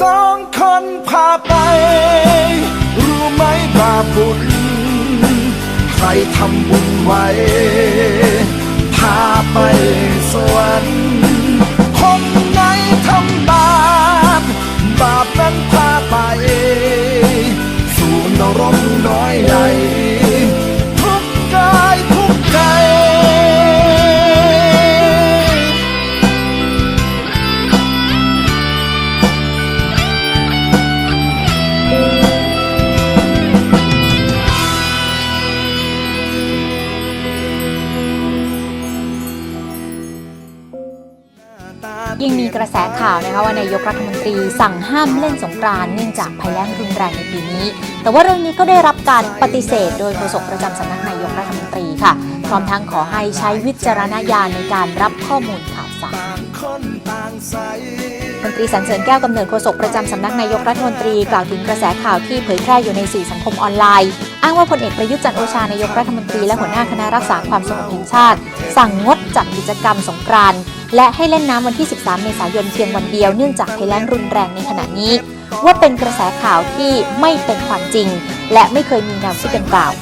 สองคนพาไป รู้ไหมบาปบุญ ใครทำบุญไว้ พาไปสวรรค์คนาวนายกรัฐมนตรีสั่งห้ามเล่นสงกรานต์เนื่องจากภัยแล้งรุนแรงในปีนี้ แต่ว่าเรื่องนี้ก็ได้รับการปฏิเสธ โดยโฆษกประจำสำนักนายกรัฐมนตรีค่ะ พร้อมทั้งขอให้ใช้วิจารณญาณในการรับข้อมูลข่าวสารต่างคนต่างใสมนตรีสันเสริญแก้วกำเนิดโฆษกประจำสำนักนายกรัฐมนตรีกล่าวถึงกระแสข่าวที่เผยแพร่อยู่ในสื่อสังคมออนไลน์ อ้างว่าพลเอกประยุทธ์จันทร์โอชานายกรัฐมนตรีและหัวหน้าคณะรักษาความสงบแห่งชาติ สั่งงดจัดกิจกรรมสงกรานต์ และให้เล่นน้ำวันที่ 13 เมษายนเพียงวันเดียวเนื่องจากภัยแล้งรุนแรงในขณะนี้ ว่าเป็นกระแสข่าวที่ไม่เป็นความจริง และไม่เคยมีแนวคิดดังกล่าว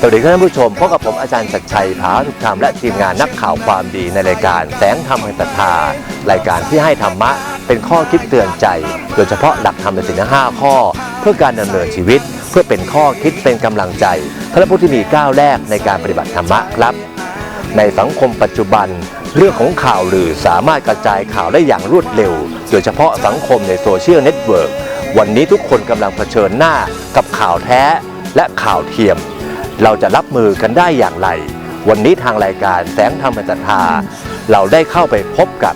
สวัสดีครับท่านผู้ชมพบกับผมอาจารย์ศักดิ์ชัยผาทุกธรรมและทีมงานนักข่าวความดีในรายการแสงธรรมแห่งศรัทธารายการที่ให้ธรรมะเป็นข้อคิดเตือนใจ โดยเฉพาะหลักธรรมในสิ่งห้าข้อ เพื่อการดำเนินชีวิต เพื่อเป็นข้อคิดเป็นกำลังใจพระพุทธที่มีก้าวแรกในการปฏิบัติธรรมะครับ ในสังคมปัจจุบัน เรื่องของข่าวลือสามารถกระจายข่าวได้อย่างรวดเร็ว โดยเฉพาะสังคมในโซเชียลเน็ตเวิร์กวันนี้ทุกคนกำลังเผชิญหน้ากับข่าวแท้และข่าวเทียม เราจะรับมือกันได้อย่างไร วันนี้ทางรายการแสงธรรมจัตตาเราได้เข้าไปพบกับ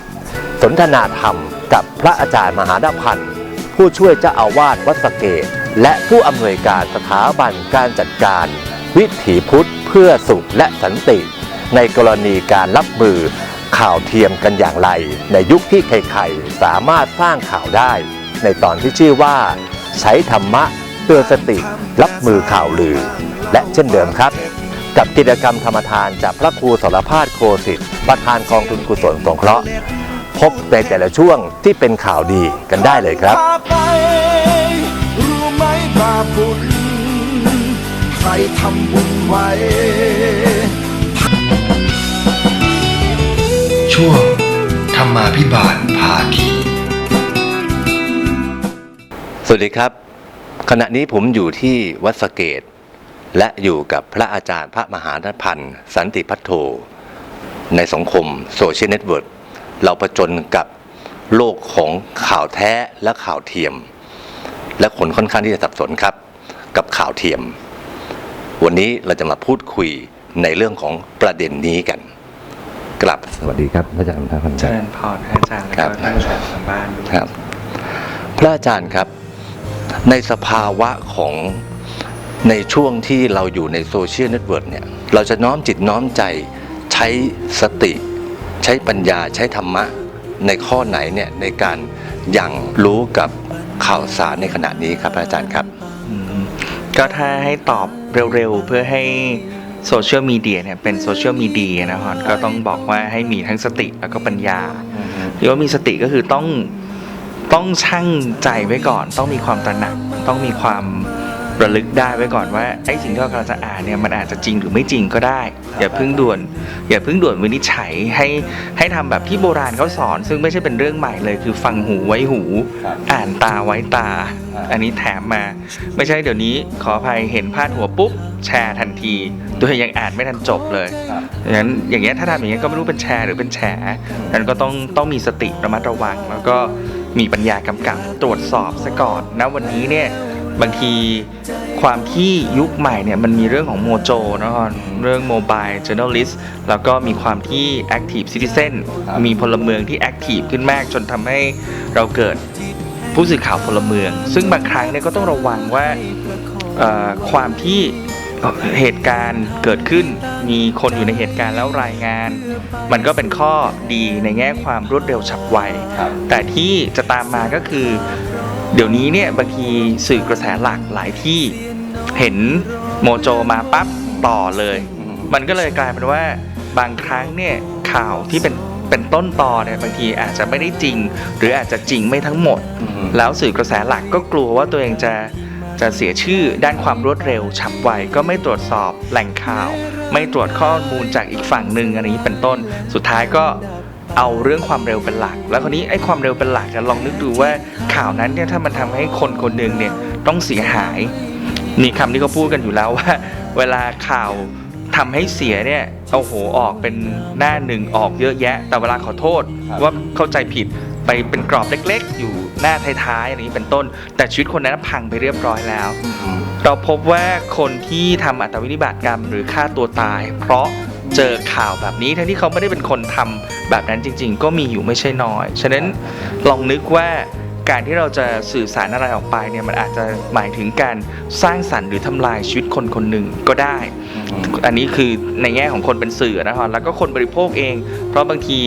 สนทนาธรรมกับพระอาจารย์มหานพันธ์ผู้ช่วยเจ้าอาวาสวัดสเกต และผู้อำนวยการสถาบันการจัดการ วิถีพุทธเพื่อสุขและสันติ ในกรณีการรับมือ ข่าวเทียมกันอย่างไร ในยุคที่ใครๆสามารถสร้างข่าวได้ ในตอนที่ชื่อว่า ใช้ธรรมะเตือนสติ รับมือข่าวลือ และเช่นเดิมครับ กับกิจกรรมธรรมทานจากพระครูสรพาสโคสิทธิ์ประธานกองทุนกุศลสงเคราะห์พบในแต่ละช่วงที่เป็นข่าวดีกันได้เลยครับรู้ไหมบาปุญใครทำบุญไว้ ช่วงธรรมาพิบาลพาทีสวัสดีครับ ขณะนี้ผมอยู่ที่วัดสเกต และอยู่กับพระอาจารย์พระมหานพันธ์สันติพัทโท ในสังคมโซเชียลเน็ตเวิร์กเราประจนกับโลกของข่าวแท้และข่าวเทียม และคนค่อนข้างที่จะสับสนครับ กับข่าวเทียม วันนี้เราจะมาพูดคุยในเรื่องของประเด็นนี้กัน กลับสวัสดีครับพระอาจารย์พระพันธ์เจริญพรพระอาจารย์และครับก็ท่านผู้ชมทางบ้านด้วยครับ พระอาจารย์ครับ ในสภาวะของในช่วงที่เราอยู่ในโซเชียลเน็ตเวิร์กเนี่ย เราจะน้อมจิตน้อมใจใช้สติ ใช้ปัญญาใช้ธรรมะในข้อไหนเนี่ยในการยังรู้กับข่าวสารในขณะนี้ครับพระอาจารย์ครับอืมก็ถ้าให้ตอบเร็วๆ เพื่อให้ โซเชียลมีเดียเนี่ยเป็นโซเชียลมีเดียนะครับก็ต้องบอกว่าให้มีทั้งสติแล้วก็ปัญญาหรือว่ามีสติก็คือต้องต้องชั่งใจไว้ก่อน ต้องมีความตระหนักต้องมีความ ระลึกได้ไว้ก่อนว่าไอ้สิ่งที่เรากำลังจะอ่านเนี่ยมันอาจจะจริงหรือไม่จริงก็ได้ อย่าเพิ่งด่วน อย่าเพิ่งด่วนวินิจฉัยให้ให้ทำแบบที่โบราณเขาสอน ซึ่งไม่ใช่เป็นเรื่องใหม่เลย คือฟังหูไว้หูครับอ่านตาไว้ตาครับอันนี้แถมมา ไม่ใช่เดี๋ยวนี้ขออภัยเห็นพาดหัวปุ๊บแชร์ทันทีโดยยังอ่านไม่ทันจบเลยดังนั้นอย่างเงี้ยถ้าทำอย่างเงี้ยก็ไม่รู้เป็นแชร์หรือเป็นแฉนั้นก็ต้องต้องมีสติระมัดระวัง แล้วก็มีปัญญากำกับตรวจสอบซะก่อนณวันนี้เนี่ย บางทีความที่ยุคใหม่เนี่ยมันมีเรื่องของโมโจนะครับเรื่องโมบาย journalist แล้วก็มีความที่ active citizen ครับมีพลเมืองที่ active ขึ้นมากจนทำให้เราเกิดผู้สื่อข่าวพลเมือง ซึ่งบางครั้งเนี่ยก็ต้องระวังว่าเอ่อความที่เหตุการณ์เกิดขึ้นมีคนอยู่ในเหตุการณ์แล้วรายงาน มันก็เป็นข้อดีในแง่ความรวดเร็วฉับไวครับแต่ที่จะตามมาก็คือ เดี๋ยวนี้เนี่ยบางทีสื่อกระแสหลักหลายที่เห็นโมโจมาปั๊บต่อเลย มันก็เลยกลายเป็นว่าบางครั้งเนี่ยข่าวที่เป็นเป็นต้นตอเนี่ยบางทีอาจจะไม่ได้จริง หรืออาจจะจริงไม่ทั้งหมด แล้วสื่อกระแสหลักก็กลัวว่าตัวเองจะจะเสียชื่อด้านความรวดเร็วฉับไวก็ไม่ตรวจสอบแหล่งข่าว ไม่ตรวจข้อมูลจากอีกฝั่งหนึ่งอันนี้เป็นต้น สุดท้ายก็ เอาเรื่องความเร็วเป็นหลัก แล้วคนนี้ไอ้ความเร็วเป็นหลักอะลองนึกดูว่าข่าวนั้นเนี่ยถ้ามันทำให้คนคนหนึ่งเนี่ยต้องเสียหายมีคำที่เขาพูดกันอยู่แล้วว่า เวลาข่าวทำให้เสียเนี่ยเอาโหออกเป็นหน้าหนึ่งออกเยอะแยะ แต่เวลาขอโทษว่าเข้าใจผิดไปเป็นกรอบเล็ก ๆ อยู่หน้าท้ายๆอะไรนี้เป็นต้น แต่ชีวิตคนนั้นพังไปเรียบร้อยแล้ว เราพบว่าคนที่ทำอัตวินิบาตกรรมหรือฆ่าตัวตาย เพราะ เจอข่าวแบบนี้ทั้งที่เขาไม่ได้เป็นคนทำแบบนั้นจริง ๆ ก็มีอยู่ไม่ใช่น้อย ฉะนั้นลองนึกว่าการที่เราจะสื่อสารอะไรออกไปเนี่ยมันอาจจะหมายถึงการสร้างสรรค์หรือทำลายชีวิตคนคนหนึ่งก็ได้ อันนี้คือในแง่ของคนเป็นสื่อนะครับแล้วก็คนบริโภคเอง เพราะบางที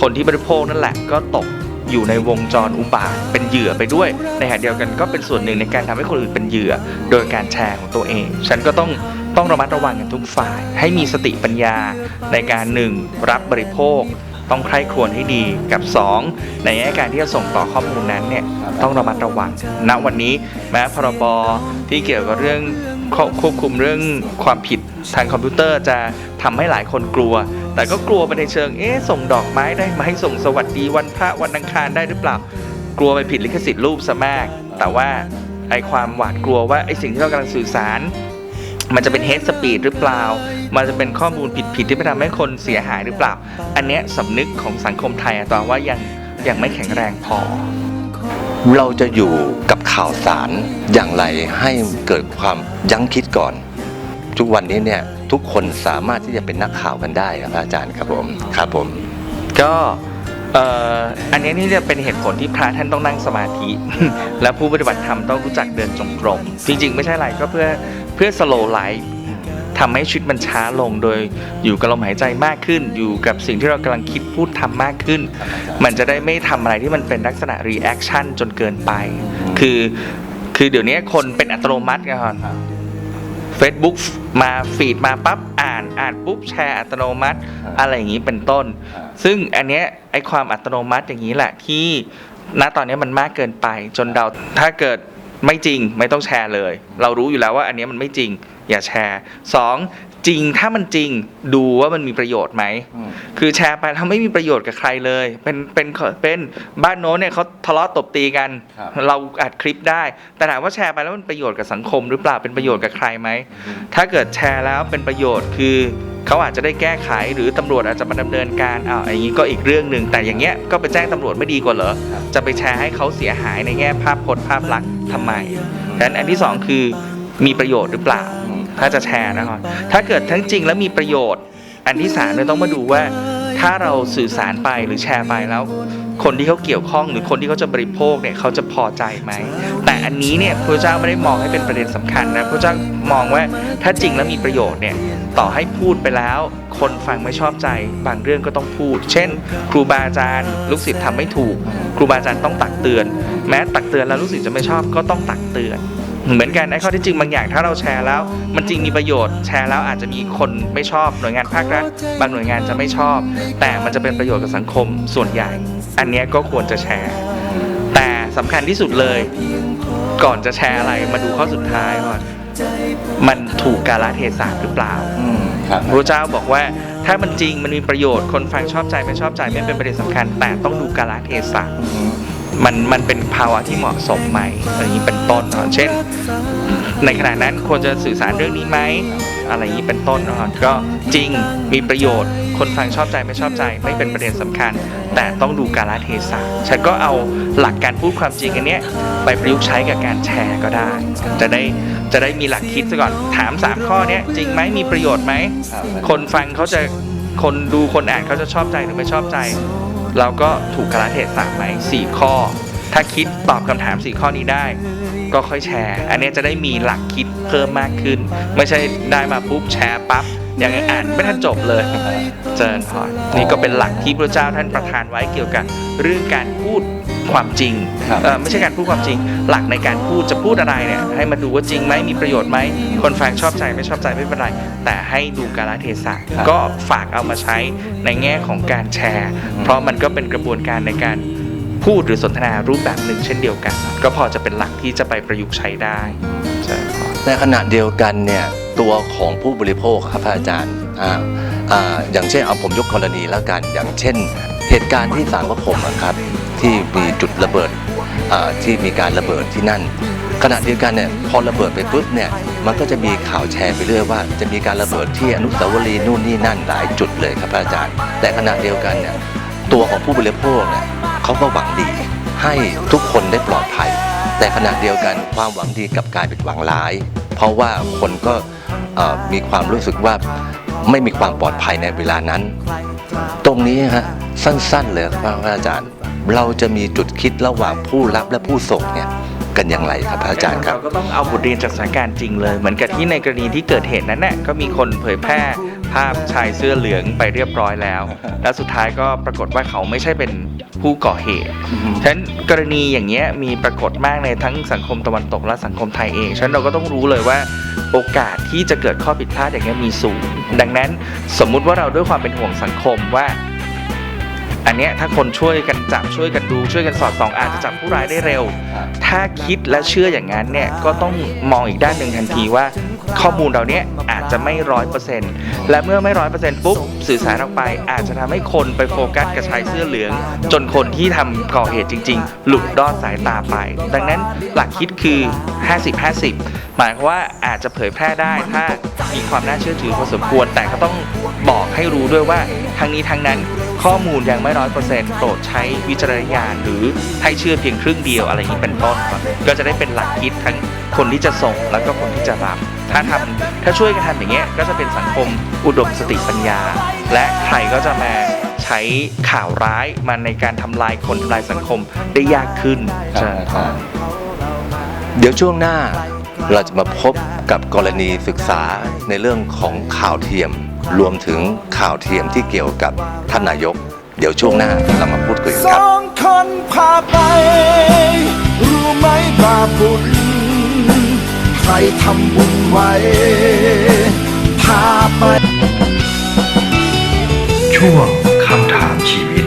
คนที่บริโภคนั่นแหละก็ตกอยู่ในวงจรอุบาทเป็นเหยื่อไปด้วย ในขณะเดียวกันก็เป็นส่วนหนึ่งในการทำให้คนอื่นเป็นเหยื่อ โดยการแชร์ของตัวเอง ฉันก็ต้อง ต้องระมัดระวังกันทุกฝ่าย ให้มีสติปัญญาในการหนึ่งรับบริโภค ต้องใคร่ครวญให้ดีกับ 2 ในแง่การที่จะส่งต่อข้อมูลนั้นเนี่ยต้องระมัดระวังณวันนี้แม้พรบที่เกี่ยวกับเรื่องควบคุมเรื่องความผิดทางคอมพิวเตอร์จะทำให้หลายคนกลัว แต่ก็กลัวไปในเชิง เอ๊ะ ส่งดอกไม้ได้ไหมส่งสวัสดีวันพระวันอังคารได้หรือเปล่า กลัวไปผิดลิขสิทธิ์รูปซะมาก แต่ว่าไอความหวาดกลัวว่าไอสิ่งที่เรากำลังสื่อสาร มันจะเป็นเฮดสปีดหรือเปล่า มันจะเป็นข้อมูลผิดๆที่ไปทำให้คนเสียหายหรือเปล่า อันเนี้ยสำนึกของสังคมไทยอะตอนว่ายังยังไม่แข็งแรงพอ เราจะอยู่กับข่าวสารอย่างไรให้เกิดความยั้งคิดก่อน ทุกวันนี้เนี่ยทุกคนสามารถที่จะเป็นนักข่าวกันได้ครับอาจารย์ครับผมครับผม ก็เอ่ออันเนี้ยนี่จะเป็นเหตุผลที่พระท่านต้องนั่งสมาธิ และผู้ปฏิบัติธรรมต้องรู้จักเดินจงกรมจริงๆ ไม่ใช่อะไรก็เพื่อเพื่อสโลไลฟ์ทำให้ชีวิตมันช้าลงโดยอยู่กับลมหายใจมากขึ้น อยู่กับสิ่งที่เรากำลังคิดพูดทำมากขึ้น มันจะได้ไม่ทำอะไรที่มันเป็นลักษณะรีแอคชั่นจนเกินไป คือคือเดี๋ยวนี้คนเป็นอัตโนมัติกันครับ Facebook มาฟีดมาปั๊บอ่านอ่านปุ๊บแชร์อัตโนมัติอะไรอย่างนี้เป็นต้น ซึ่งอันเนี้ยไอความอัตโนมัติอย่างนี้แหละที่ณตอนนี้มันมากเกินไปจนเราถ้าเกิด ไม่จริงไม่ต้องแชร์เลย เรารู้อยู่แล้วว่าอันเนี้ยมันไม่จริง อย่าแชร์สองจริงถ้ามันจริงดูว่ามันมีประโยชน์ไหม คือแชร์ไปแล้วไม่มีประโยชน์กับใครเลย เป็นเป็นเป็นบ้านโน้นเนี่ยเขาทะเลาะตบตีกันครับเราอัดคลิปได้ แต่ถามว่าแชร์ไปแล้วมันประโยชน์กับสังคมหรือเปล่าเป็นประโยชน์กับใครไหมถ้าเกิดแชร์แล้วเป็นประโยชน์คือ เขาอาจจะได้แก้ไขหรือตำรวจอาจจะมาดำเนินการอ้าวอย่างนี้ก็อีกเรื่องหนึ่งแต่อย่างเงี้ยก็ไปแจ้งตำรวจไม่ดีกว่าเหรอจะไปแชร์ให้เขาเสียหายในแง่ภาพพจน์ภาพลักษณ์ทำไมดังนั้นอันที่สองคือมีประโยชน์หรือเปล่า ถ้าจะแชร์นะครับถ้าเกิดทั้งจริงแล้วมีประโยชน์ อันที่สามเนี่ยต้องมาดูว่าถ้าเราสื่อสารไปหรือแชร์ไปแล้ว คนที่เขาเกี่ยวข้องหรือคนที่เขาจะบริโภคเนี่ยเขาจะพอใจไหม แต่อันนี้เนี่ยพระเจ้าไม่ได้มองให้เป็นประเด็นสำคัญนะพระเจ้ามองว่าถ้าจริงแล้วมีประโยชน์เนี่ยต่อให้พูดไปแล้ว คนฟังไม่ชอบใจ บางเรื่องก็ต้องพูด เช่น ครูบาอาจารย์ ลูกศิษย์ทำไม่ถูก ครูบาอาจารย์ต้องตักเตือน แม้ตักเตือนแล้วลูกศิษย์จะไม่ชอบก็ต้องตักเตือน เหมือนกันไอ้ข้อที่จริงบางอย่างถ้าเราแชร์แล้ว มันจริงมีประโยชน์แชร์แล้วอาจจะมีคนไม่ชอบหน่วยงานภาครัฐบางหน่วยงานจะไม่ชอบ แต่มันจะเป็นประโยชน์กับสังคมส่วนใหญ่ อันเนี้ยก็ควรจะแชร์ แต่สำคัญที่สุดเลย ก่อนจะแชร์อะไรมาดูข้อสุดท้ายก่อนมันถูกกาลเทศะหรือเปล่าครับพระเจ้าบอกว่าถ้ามันจริงมันมีประโยชน์คนฟังชอบใจไม่ชอบใจไม่เป็นประเด็นสำคัญ แต่ต้องดูกาลเทศะ มันมันเป็นภาวะที่เหมาะสมไหมอะไรอย่างนี้เป็นต้นเนาะเช่น ในขณะนั้นควรจะสื่อสารเรื่องนี้ไหมอะไรอย่างนี้เป็นต้นเนาะก็จริงมีประโยชน์ คนฟังชอบใจไม่ชอบใจไม่เป็นประเด็นสำคัญ แต่ต้องดูกาลเทศะฉันก็เอาหลักการพูดความจริงอันเนี้ยไปประยุกต์ใช้กับการแชร์ก็ได้ จะได้จะได้มีหลักคิดซะก่อนถาม 3 ข้อเนี้ยจริงไหมมีประโยชน์ไหมคนฟังเขาจะคนดูคนอ่านเขาจะชอบใจหรือไม่ชอบใจ เราก็ถูกกระเทศะไหมสี่ข้อ ถ้าคิดตอบคำถามสี่ข้อนี้ได้ ก็ค่อยแชร์ อันนี้จะได้มีหลักคิดเพิ่มมากขึ้น ไม่ใช่ได้มาปุ๊บแชร์ปั๊บยังอ่านไม่ทันจบเลยเจริญพรนี่ก็เป็นหลักที่พระเจ้าท่านประทานไว้เกี่ยวกับเรื่องการพูด ความจริงครับเอ่อไม่ใช่การพูดความจริง หลักในการพูดจะพูดอะไรเนี่ยให้มาดูว่าจริงไหมมีประโยชน์ไหมคนฟังชอบใจไม่ชอบใจไม่เป็นไร แต่ให้ดูกาลเทศะก็ฝากเอามาใช้ในแง่ของการแชร์ เพราะมันก็เป็นกระบวนการในการพูดหรือสนทนารูปแบบหนึ่งเช่นเดียวกัน ก็พอจะเป็นหลักที่จะไปประยุกต์ใช้ได้ใช่ครับในขณะเดียวกันเนี่ยตัวของผู้บริโภคครับพระอาจารย์อ่าอ่าอย่างเช่นเอาผมยกกรณีแล้วกัน อย่างเช่น เหตุการณ์ที่สารพระพรมอะครับที่มีจุดระเบิดที่มีการระเบิดที่นั่น ขณะเดียวกันเนี่ยพอระเบิดไปปุ๊บเนี่ยมันก็จะมีข่าวแชร์ไปเรื่อยว่าจะมีการระเบิดที่อนุสาวรีย์นู่นนี่นั่นหลายจุดเลยครับอาจารย์ แต่ขณะเดียวกันเนี่ยตัวของผู้บริโภคเนี่ยเขาก็หวังดีให้ทุกคนได้ปลอดภัย แต่ขณะเดียวกันความหวังดีกับกลายเป็นหวังร้าย เพราะว่าคนก็มีความรู้สึกว่าไม่มีความปลอดภัยในเวลานั้น ตรงนี้ฮะสั้นๆเลยครับพระอาจารย์ เราจะมีจุดคิดระหว่างผู้รับและผู้ส่งเนี่ยกันอย่างไรครับพระอาจารย์ครับเราก็ต้องเอาบทเรียนจากสถานการณ์จริงเลย เหมือนกับที่ในกรณีที่เกิดเหตุนั้นน่ะก็มีคนเผยแพร่ภาพชายเสื้อเหลืองไปเรียบร้อยแล้ว แล้วสุดท้ายก็ปรากฏว่าเขาไม่ใช่เป็นผู้ก่อเหตุ ฉะนั้นกรณีอย่างเงี้ยมีปรากฏมากในทั้งสังคมตะวันตกและสังคมไทยเอง ฉะนั้นเราก็ต้องรู้เลยว่า โอกาสที่จะเกิดข้อผิดพลาดอย่างนี้มีสูง ดังนั้นสมมุติว่าเราด้วยความเป็นห่วงสังคมว่า อันเนี้ยถ้าคนช่วยกันจับช่วยกันดูช่วยกันสอดส่องอาจจะจับผู้ร้ายได้เร็ว ถ้าคิดและเชื่ออย่างนั้นเนี่ยก็ต้องมองอีกด้านหนึ่งทันทีว่า ข้อมูลเราเนี้ยอาจจะไม่ร้อยเปอร์เซ็นต์และเมื่อไม่ร้อยเปอร์เซ็นต์ปุ๊บสื่อสารออกไป อาจจะทำให้คนไปโฟกัสกับชายเสื้อเหลือง จนคนที่ทำก่อเหตุจริง ๆ หลุดรอดสายตาไป ดังนั้นหลักคิดคือ 50-50 หมายความว่าอาจจะเผยแพร่ได้ถ้ามีความน่าเชื่อถือพอสมควรแต่ก็ต้องบอกให้รู้ด้วยว่าทั้งนี้ทั้งนั้น ข้อมูลยังไม่ร้อยเปอร์เซ็นต์โปรดใช้วิจารณญาณหรือให้เชื่อเพียงครึ่งเดียวอะไรอย่างนี้เป็นต้นครับก็จะได้เป็นหลักคิดทั้งคนที่จะส่งแล้วก็คนที่จะรับ ถ้าทำถ้าช่วยกันทำอย่างเงี้ยก็จะเป็นสังคมอุดมสติปัญญา และใครก็จะมาใช้ข่าวร้ายมาในการทำลายคนทำลายสังคมได้ยากขึ้นใช่ครับเดี๋ยวช่วงหน้าเราจะมาพบกับกรณีศึกษาในเรื่องของข่าวเทียม รวมถึงข่าวเทียมที่เกี่ยวกับท่านนายก เดี๋ยวช่วงหน้าเรามาพูดคุยกันสครับองคนพาไป รู้ไหมบาปบุญใครทำบุญไว้พาไป ช่วงคำถามชีวิต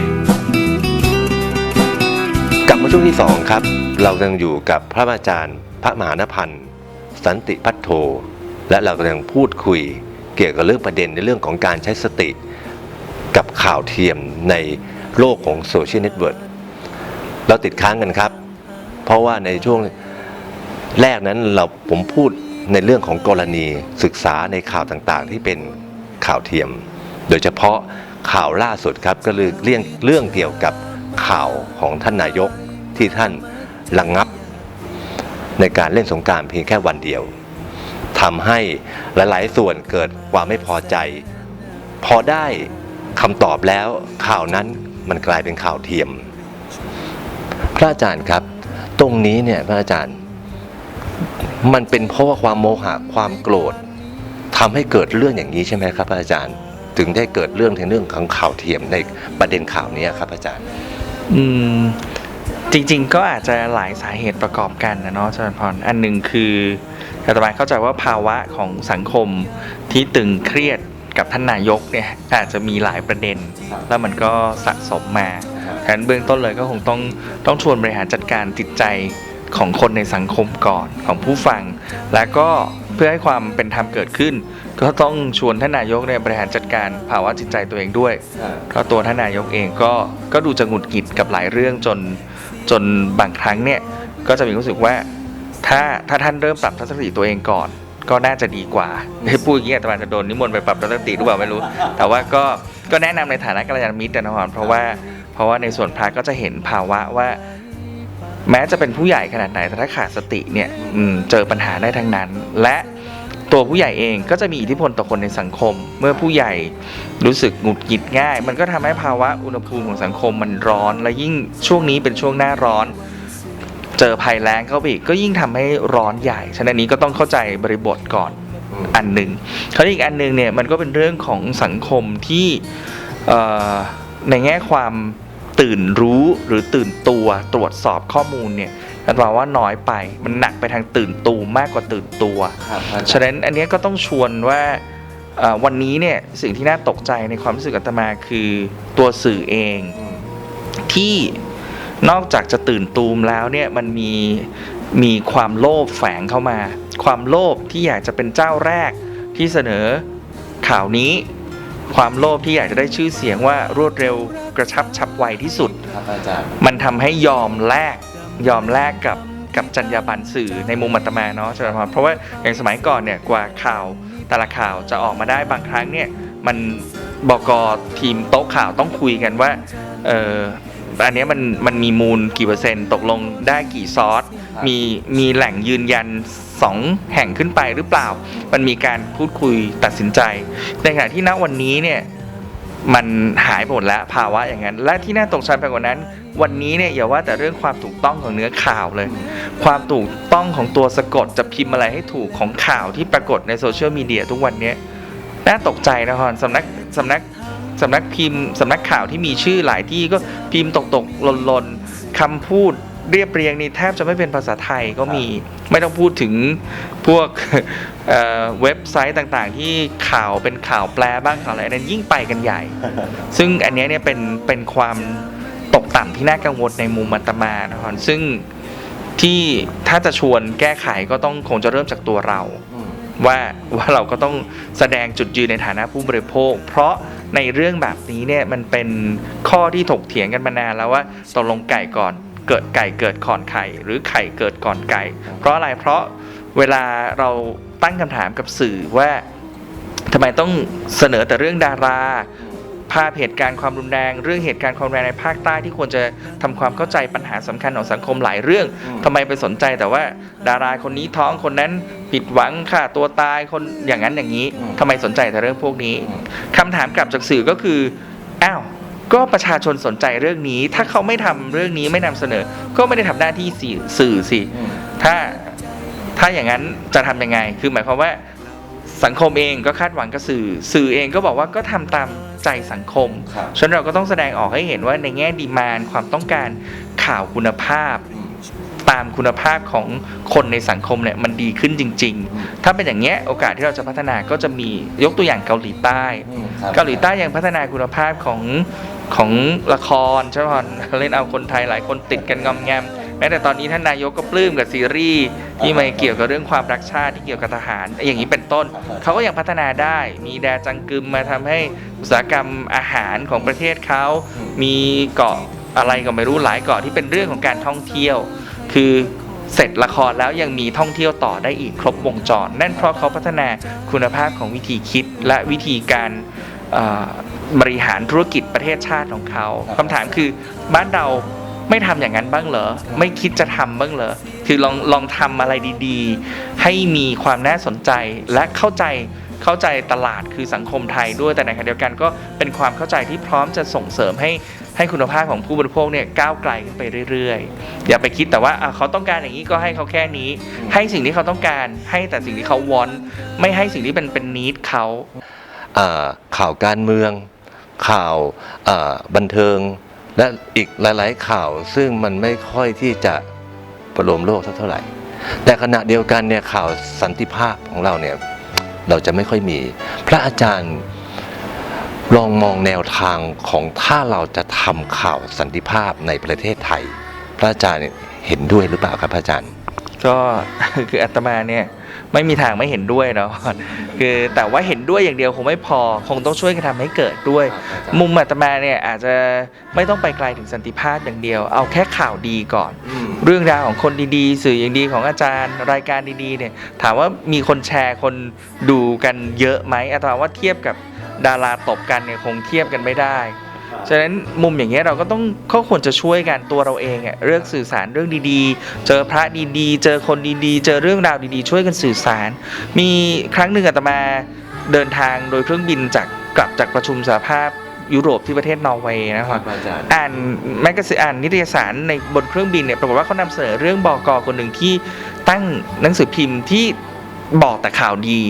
กลับมาช่วงที่สองครับ เรากำลังอยู่กับพระอาจารย์ พระมหานพันธ์ สันติพัฒโทและเรากำลังพูดคุย เกี่ยวกับเรื่องประเด็นในเรื่องของการใช้สติกับข่าวเทียมในโลกของโซเชียลเน็ตเวิร์กเราติดค้างกันครับ เพราะว่าในช่วงแรกนั้นเราผมพูดในเรื่องของกรณีศึกษาในข่าวต่างๆ ที่เป็นข่าวเทียม โดยเฉพาะข่าวล่าสุดครับก็คือเรื่องเรื่องเกี่ยวกับข่าวของท่านนายกที่ท่านระงงับ ในการเล่นสงการเพียงแค่วันเดียว ทำให้หลายๆ ส่วนเกิดความไม่พอใจ พอได้คำตอบแล้วข่าวนั้นมันกลายเป็นข่าวเทียม พระอาจารย์ครับ ตรงนี้เนี่ยพระอาจารย์ มันเป็นเพราะว่าความโมหะความโกรธทำให้เกิดเรื่องอย่างนี้ใช่ไหมครับพระอาจารย์ ถึงได้เกิดเรื่องถึงเรื่องของข่าวเทียมในประเด็นข่าวนี้ครับอาจารย์ อืมจริงๆ ก็อาจจะหลายสาเหตุประกอบกันนะเนาะอาจารย์พรอันหนึ่งคือ อาตมาเข้าใจว่าภาวะของสังคมที่ตึงเครียดกับท่านนายกเนี่ยอาจจะมีหลายประเด็น แล้วมันก็สะสมมาฉะนั้นเบื้องต้นเลยก็คงต้องต้องชวนบริหารจัดการจิตใจของคนในสังคมก่อนของผู้ฟัง และก็เพื่อให้ความเป็นธรรมเกิดขึ้น ก็ต้องชวนท่านนายกเนี่ยบริหารจัดการภาวะจิตใจตัวเองด้วยเพราะตัวท่านนายกเองก็ก็ดูจะหงุดหงิดกับหลายเรื่องจนจนบางครั้งเนี่ยก็จะมีความรู้สึกว่า ถ้าถ้าท่านเริ่มปรับทัศนคติตัวเองก่อน ก็น่าจะดีกว่าให้พูดอย่างนี้อาตมาจะโดนนิมนต์ไปปรับทัศนคติหรือเปล่าไม่รู้ แต่ว่าก็ก็แนะนำในฐานะกัลยาณมิตรนะครับเพราะว่าเพราะว่าในส่วนพระก็จะเห็นภาวะว่า แม้จะเป็นผู้ใหญ่ขนาดไหนแต่ถ้าขาดสติเนี่ยเจอปัญหาได้ทั้งนั้น และตัวผู้ใหญ่เองก็จะมีอิทธิพลต่อคนในสังคม เมื่อผู้ใหญ่รู้สึกหงุดหงิดง่าย มันก็ทำให้ภาวะอุณหภูมิของสังคมมันร้อน และยิ่งช่วงนี้เป็นช่วงหน้าร้อน เจอภัยแล้งเข้าไปอีกก็ยิ่งทำให้ร้อนใหญ่ ฉะนั้นนี้ก็ต้องเข้าใจบริบทก่อนอันหนึ่งคราวนี้อีกอันหนึ่งเนี่ยมันก็เป็นเรื่องของสังคมที่เอ่อในแง่ความตื่นรู้หรือตื่นตัวตรวจสอบข้อมูลเนี่ยอันว่าว่าน้อยไปมันหนักไปทางตื่นตูมมากกว่าตื่นตัว ฉะนั้นอันเนี้ยก็ต้องชวนว่าเอ่อวันนี้เนี่ยสิ่งที่น่าตกใจในความรู้สึกอาตมาคือตัวสื่อเองที่ นอกจากจะตื่นตูมแล้วเนี่ยมันมีมีความโลภแฝงเข้ามา ความโลภที่อยากจะเป็นเจ้าแรกที่เสนอข่าวนี้ ความโลภที่อยากจะได้ชื่อเสียงว่ารวดเร็วกระชับฉับไวที่สุด ครับอาจารย์มันทำให้ยอมแลกยอมแลกกับกับจรรยาบรรณสื่อในมุมอัตมาเนาะใช่ไหมครับเพราะว่าอย่างสมัยก่อนเนี่ยกว่าข่าวแต่ละข่าวจะออกมาได้บางครั้งเนี่ยมันบกทีมโต๊ะข่าวต้องคุยกันว่าเออ อันเนี้ยมันมันมีมูลกี่เปอร์เซ็นต์ตกลงได้กี่ซอสมีมีแหล่งยืนยันสองแห่งขึ้นไปหรือเปล่า มันมีการพูดคุยตัดสินใจ ในขณะที่ณวันนี้เนี่ยมันหายไปหมดแล้วภาวะอย่างนั้น และที่น่าตกใจไปกว่านั้น วันนี้เนี่ยอย่าว่าแต่เรื่องความถูกต้องของเนื้อข่าวเลย ความถูกต้องของตัวสะกดจะพิมพ์อะไรให้ถูกของข่าวที่ปรากฏในโซเชียลมีเดียทุกวันเนี้ยน่าตกใจนะฮอนสำนักสำนัก สำนักพิมพ์สำนักข่าวที่มีชื่อหลายที่ก็พิมพ์ตกตกหล่นหล่นคำพูดเรียบเรียงนี่แทบจะไม่เป็นภาษาไทยก็มี ไม่ต้องพูดถึงพวกเอ่อเว็บไซต์ต่างๆ ที่ข่าวเป็นข่าวแปลบ้างข่าวอะไรอันนั้นยิ่งไปกันใหญ่ ซึ่งอันเนี้ยเนี่ยเป็นเป็นความตกต่ำที่น่ากังวลในมุมอัตมานะครับซึ่งที่ถ้าจะชวนแก้ไขก็ต้องคงจะเริ่มจากตัวเรา ว่าว่าเราก็ต้องแสดงจุดยืนในฐานะผู้บริโภค เพราะ ในเรื่องแบบนี้เนี่ยมันเป็นข้อที่ถกเถียงกันมานานแล้วว่าตกลงไก่ก่อนเกิดไก่เกิดก่อนไข่ หรือไข่เกิดก่อนไก่ เพราะอะไรเพราะเวลาเราตั้งคำถามกับสื่อว่าทำไมต้องเสนอแต่เรื่องดารา ภาพเหตุการณ์ความรุนแรง เรื่องเหตุการณ์ความรุนแรงในภาคใต้ที่ควรจะทำความเข้าใจปัญหาสำคัญของสังคมหลายเรื่องทำไมไปสนใจแต่ว่า ดาราคนนี้ท้องคนนั้นผิดหวังค่ะตัวตายคนอย่างนั้นอย่างนี้ทำไมสนใจแต่เรื่องพวกนี้คำถามกลับจากสื่อก็คืออ้าวก็ประชาชนสนใจเรื่องนี้ ถ้าเขาไม่ทำเรื่องนี้ไม่นำเสนอ ก็ไม่ได้ทำหน้าที่สื่อสื่อสิถ้าถ้าอย่างนั้นจะทำยังไง คือหมายความว่าสังคมเองก็คาดหวังกับสื่อ สื่อเองก็บอกว่าก็ทำตาม ใจสังคมครับฉะนั้นเราก็ต้องแสดงออกให้เห็นว่าในแง่ดีมานความต้องการข่าวคุณภาพ ตามคุณภาพของคนในสังคมเนี่ยมันดีขึ้นจริง ๆ ถ้าเป็นอย่างเงี้ยโอกาสที่เราจะพัฒนาก็จะมียกตัวอย่างเกาหลีใต้ เกาหลีใต้ยังพัฒนาคุณภาพของของละครใช่ไหมเล่นเอาคนไทยหลายคนติดกันงอมแงม แม้แต่ตอนนี้ท่านนายกก็ปลื้มกับซีรีส์ที่มาเกี่ยวกับเรื่องความรักชาติที่เกี่ยวกับทหาร อย่างนี้เป็นต้น เขาก็ยังพัฒนาได้มีแดจังกึมมาทำให้อุตสาหกรรมอาหารของประเทศเขามีเกาะอะไรก็ไม่รู้หลายเกาะที่เป็นเรื่องของการท่องเที่ยว คือเสร็จละครแล้วยังมีท่องเที่ยวต่อได้อีกครบวงจร นั่นเพราะเขาพัฒนาคุณภาพของวิธีคิดและวิธีการเอ่อบริหารธุรกิจประเทศชาติของเขาคำถามคือบ้านเรา ไม่ทำอย่างนั้นบ้างเหรอ ไม่คิดจะทำบ้างเหรอ คือลองลองทำอะไรดีๆ ให้มีความน่าสนใจและเข้าใจเข้าใจตลาดคือสังคมไทยด้วยแต่ในขณะเดียวกันก็เป็นความเข้าใจที่พร้อมจะส่งเสริมให้ให้คุณภาพของผู้บริโภคเนี่ยก้าวไกลไปเรื่อยๆ อย่าไปคิดแต่ว่าเขาต้องการอย่างนี้ก็ให้เขาแค่นี้ ให้สิ่งที่เขาต้องการให้แต่สิ่งที่เขาวอนไม่ให้สิ่งที่เป็นเป็นนิดเขาข่าวการเมืองข่าวบันเทิง และอีกหลาย ๆ ข่าวซึ่งมันไม่ค่อยที่จะประโลมโลกเท่าไหร่ แต่ขณะเดียวกันเนี่ยข่าวสันติภาพของเราเนี่ยเราจะไม่ค่อยมี พระอาจารย์ลองมองแนวทางของถ้าเราจะทำข่าวสันติภาพในประเทศไทย พระอาจารย์เห็นด้วยหรือเปล่าครับพระอาจารย์ ก็คืออาตมาเนี่ยไม่มีทางไม่เห็นด้วยเนาะคือแต่ว่าเห็นด้วยอย่างเดียวคงไม่พอคงต้องช่วยกันทำให้เกิดด้วย มุมอาตมาเนี่ยอาจจะไม่ต้องไปไกลถึงสันติภาพอย่างเดียว เอาแค่ข่าวดีก่อน เรื่องราวของคนดีๆ สื่ออย่างดีของอาจารย์ รายการดีๆเนี่ยถามว่ามีคนแชร์คนดูกันเยอะไหมอาตมาว่าเทียบกับดาราตบกันเนี่ยคงเทียบกันไม่ได้ ฉะนั้นมุมอย่างเงี้ยเราก็ต้องก็ควรจะช่วยกันตัวเราเองอะเลือกสื่อสารเรื่องดีๆ เจอพระดีๆ เจอคนดีๆ เจอเรื่องราวดีๆ ช่วยกันสื่อสาร มีครั้งหนึ่งอาตมาเดินทางโดยเครื่องบินจากกลับจากประชุมสหภาพยุโรปที่ประเทศนอร์เวย์นะครับอ่านแมกกาซีนอ่านนิตยสารในบนเครื่องบินเนี่ยปรากฏว่าเขานำเสนอเรื่องบอกอคนหนึ่งที่ตั้งหนังสือพิมพ์ที่ บอกแต่ข่าวดี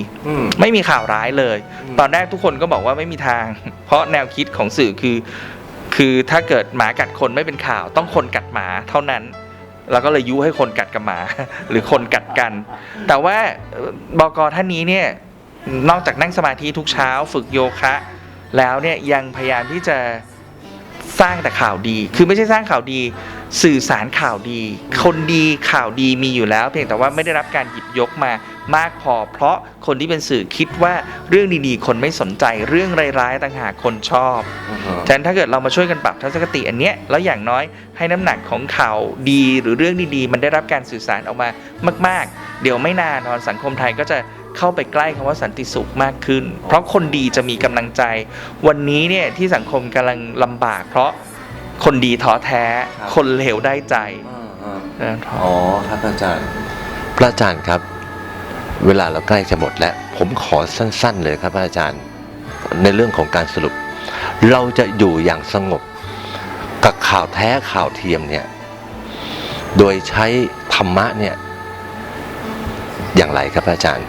ไม่มีข่าวร้ายเลย อืม ตอนแรกทุกคนก็บอกว่าไม่มีทาง เพราะแนวคิดของสื่อคือ คือถ้าเกิดหมากัดคนไม่เป็นข่าว ต้องคนกัดหมาเท่านั้น แล้วก็เลยยุให้คนกัดกับหมา หรือคนกัดกัน แต่ว่าเอ่อบกท่านนี้เนี่ยนอกจากนั่งสมาธิทุกเช้าฝึกโยคะ แล้วเนี่ยยังพยายามที่จะ สร้างแต่ข่าวดี คือไม่ใช่สร้างข่าวดี สื่อสารข่าวดี คนดีข่าวดีมีอยู่แล้ว เพียงแต่ว่าไม่ได้รับการหยิบยกมามากพอ เพราะคนที่เป็นสื่อคิดว่าเรื่องดีๆ คนไม่สนใจ เรื่องร้ายๆต่างหากคนชอบ ฉะนั้นถ้าเกิดเรามาช่วยกันปรับทัศนคติอันเนี้ย แล้วอย่างน้อยให้น้ำหนักของข่าวดีหรือเรื่องดีๆ มันได้รับการสื่อสารออกมามาก ๆ เดี๋ยวไม่นานนอนสังคมไทยก็จะ เข้าไปใกล้คำว่าสันติสุขมากขึ้น เพราะคนดีจะมีกำลังใจ วันนี้เนี่ยที่สังคมกำลังลำบาก เพราะคนดีท้อแท้ครับคนเลวได้ใจเออท้ออ๋อครับอาจารย์พระอาจารย์ครับ เวลาเราใกล้จะหมดแล้ว ผมขอสั้น ๆ เลยครับพระอาจารย์ ในเรื่องของการสรุป เราจะอยู่อย่างสงบ กับข่าวแท้ข่าวเทียมเนี่ย โดยใช้ธรรมะเนี่ย อย่างไรครับพระอาจารย์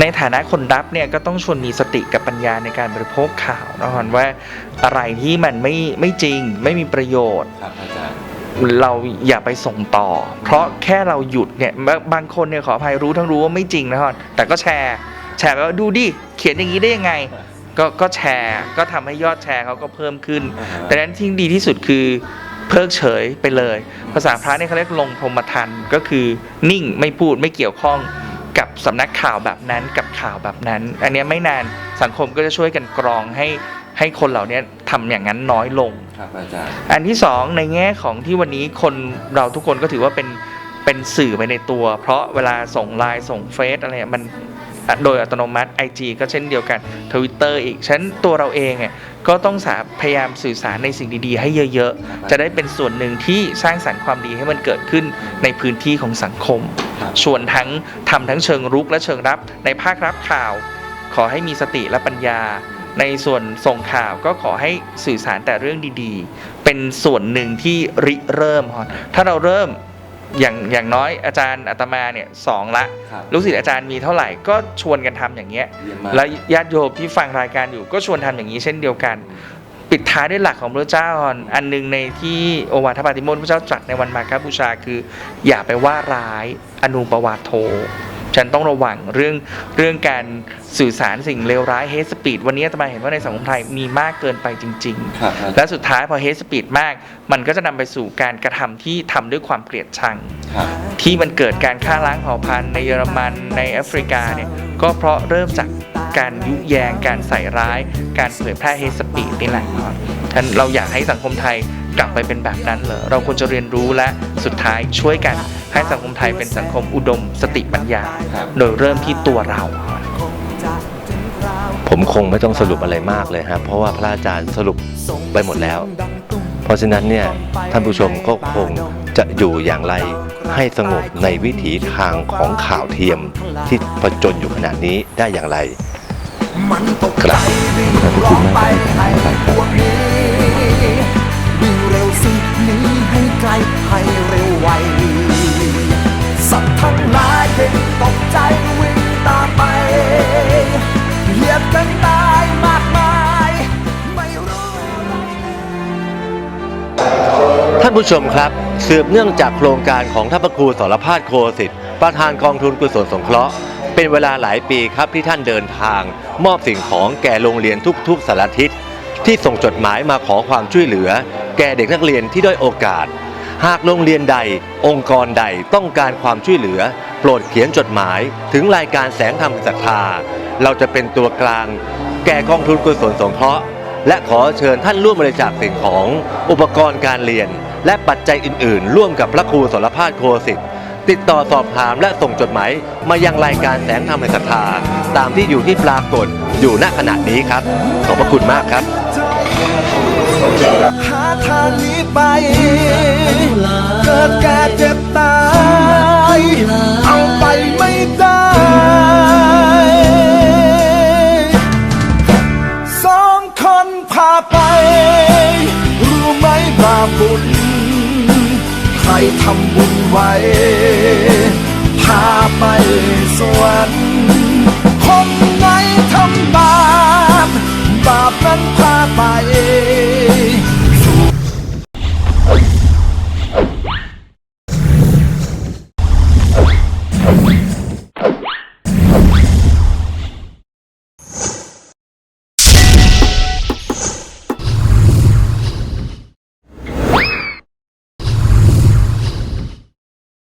ในฐานะคนรับเนี่ยก็ต้องชวนมีสติกับปัญญาในการบริโภคข่าวนะฮะว่าอะไรที่มันไม่ไม่จริงไม่มีประโยชน์ครับอาจารย์เราอย่าไปส่งต่อ เพราะแค่เราหยุดเนี่ยบางบางคนเนี่ยขออภัยรู้ทั้งรู้ว่าไม่จริงนะฮะแต่ก็แชร์ แชร์ไปว่าดูดิเขียนอย่างนี้ได้ยังไง ก็ก็แชร์ก็ทำให้ยอดแชร์เขาก็เพิ่มขึ้นอ่าฮะดังนั้นที่ดีที่สุดคือเพิกเฉยไปเลย ภาษาพระเนี่ยเขาเรียกลงพรหมทันก็คือนิ่งไม่พูดไม่เกี่ยวข้อง กับสำนักข่าวแบบนั้นกับข่าวแบบนั้น อันเนี้ยไม่นานสังคมก็จะช่วยกันกรองให้ให้คนเหล่านี้ทำอย่างนั้นน้อยลงครับอาจารย์ อันที่สองในแง่ของที่วันนี้คนเราทุกคนก็ถือว่าเป็นเป็นสื่อไปในตัว เพราะเวลาส่งไลน์ส่งเฟซอะไรอะมัน โดยอัตโนมัติ IG ก็เช่นเดียวกัน Twitter อีกฉะนันตัวเราเองอะก็ต้องสาพยายามสื่อสารในสิ่งดีๆ ให้เยอะๆ จะได้เป็นส่วนหนึ่งที่สร้างสรรค์ความดีให้มันเกิดขึ้นในพื้นที่ของสังคมครับส่วนทั้งทำทั้งเชิงรุกและเชิงรับในภาครับข่าว ขอให้มีสติและปัญญา ในส่วนส่งข่าวก็ขอให้สื่อสารแต่เรื่องดีๆ เป็นส่วนหนึ่งที่ริเริ่มฮะถ้าเราเริ่ม อย่างอย่างน้อยอาจารย์อาตมาเนี่ยสองละครับลูกศิษย์อาจารย์มีเท่าไหร่ก็ชวนกันทำอย่างเงี้ย เยี่ยมมากแล้วญาติโยมที่ฟังรายการอยู่ก็ชวนทำอย่างนี้เช่นเดียวกัน ปิดท้ายด้วยหลักของพระเจ้าก่อนอันหนึงในที่โอวาทปาติโมกข์พระเจ้าตรัสในวันมาฆบูชาคือ อย่าไปว่าร้ายอนุปวาโท ฉันต้องระวังเรื่องเรื่องการสื่อสารสิ่งเลวร้ายเฮสปีดวันนี้อาตมาเห็นว่าในสังคมไทยมีมากเกินไปจริงครับๆและสุดท้ายพอเฮสปีดมาก มันก็จะนำไปสู่การกระทำที่ทำด้วยความเกลียดชังครับที่มันเกิดการฆ่าล้างเผ่าพันธุ์ในเยอรมันในแอฟริกาเนี่ยก็เพราะเริ่มจากการยุแยง การใส่ร้าย การเผยแพร่เฮสปีดนี่แหละครับฉะนั้นเราอยากให้สังคมไทย กลับไปเป็นแบบนั้นเลยเราควรจะเรียนรู้และสุดท้ายช่วยกันให้สังคมไทยเป็นสังคมอุดมสติปัญญาครับโดยเริ่มที่ตัวเรา ผมคงไม่ต้องสรุปอะไรมากเลยครับเพราะว่าพระอาจารย์สรุปไปหมดแล้ว เพราะฉะนั้นเนี่ยท่านผู้ชมก็คงจะอยู่อย่างไรให้สงบในวิถีทางของข่าวเทียมที่ผจญอยู่ขณะนี้ได้อย่างไร มันตกใจวิ่งร้องไปให้พวกนี้วิ่ง ให้ไกลให้เร็วไว สัตว์ทั้งหลายเห็นตกใจวิ่งตามไป เหยียบกันตายมากมาย ไม่รู้ท่านผู้ชมครับ สืบเนื่องจากโครงการของท่านพระครูสรพาสโคสิทธิ์ประธานกองทุนกุศลสงเคราะห์ เป็นเวลาหลายปีครับที่ท่านเดินทาง มอบสิ่งของแก่โรงเรียนทุกๆสารทิศที่ส่งจดหมายมาขอความช่วยเหลือ แก่เด็กนักเรียนที่ด้อยโอกาส หากโรงเรียนใด องค์กรใดต้องการความช่วยเหลือ โปรดเขียนจดหมายถึงรายการแสงธรรมศรัทธา เราจะเป็นตัวกลาง แก่กองทุนกุศลสงเคราะห์ และขอเชิญท่านร่วมบริจาคสิ่งของอุปกรณ์การเรียน และปัจจัยอื่น ๆ ร่วมกับพระครูสรพาสโคสิทธิ์ติดต่อสอบถามและส่งจดหมายมายังรายการแสงธรรมในศรัทธา ตามที่อยู่ที่ปรากฏอยู่ณขณะนี้ครับ ขอบพระคุณมากครับ หาทางนี้ไป